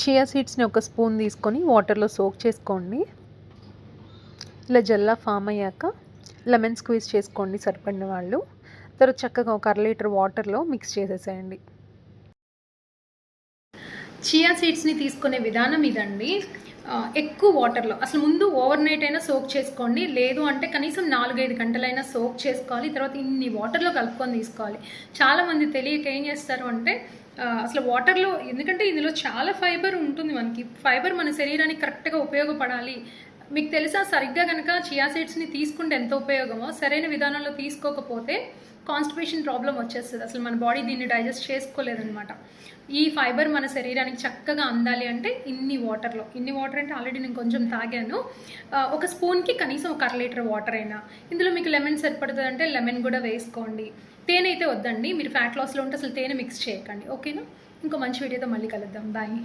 Chia సీడ్స్ని ఒక spoon తీసుకొని వాటర్లో సోక్ చేసుకోండి. ఇలా జల్లా ఫామ్ అయ్యాక లెమన్ స్క్వీజ్ చేసుకోండి సరిపడిన వాళ్ళు. తర్వాత చక్కగా ఒక అర లీటర్ వాటర్లో మిక్స్ చేసేసేయండి. చియా సీడ్స్ని తీసుకునే విధానం ఇదండి. ఎక్కువ వాటర్లో. అసలు ముందు ఓవర్ నైట్ అయినా సోక్ చేసుకోండి. లేదు అంటే కనీసం నాలుగైదు గంటలైనా సోక్ చేసుకోవాలి. తర్వాత ఇన్ని వాటర్లో కలుపుకొని తీసుకోవాలి. చాలామంది తెలియక ఏం చేస్తారు అంటే అసలు వాటర్లో ఎందుకంటే ఇందులో చాలా ఫైబర్ ఉంటుంది మనకి. ఫైబర్ మన శరీరానికి కరెక్ట్గా ఉపయోగపడాలి. మీకు తెలుసా సరిగ్గా కనుక చియా సీడ్స్ని తీసుకుంటే ఎంత ఉపయోగమో? సరైన విధానంలో తీసుకోకపోతే కాన్స్టిపేషన్ ప్రాబ్లం వచ్చేస్తుంది. అసలు మన బాడీ దీన్ని డైజెస్ట్ చేసుకోలేదనమాట ఈ ఫైబర్ మన శరీరానికి చక్కగా అందాలి అంటే ఇన్ని వాటర్లో ఇన్ని వాటర్ అంటే ఆల్రెడీ నేను కొంచెం తాగాను. ఒక స్పూన్కి కనీసం ఒక అర లీటర్ వాటర్ అయినా. ఇందులో మీకు లెమన్ సరిపడుతుంది అంటే లెమన్ కూడా వేసుకోండి. తేనె అయితే వద్దండి. మీరు ఫ్యాట్ లాస్లో ఉంటే అసలు తేనె మిక్స్ చేయకండి. ఓకేనా ఇంకో మంచి వీడియోతో మళ్ళీ కలుద్దాం. బాయ్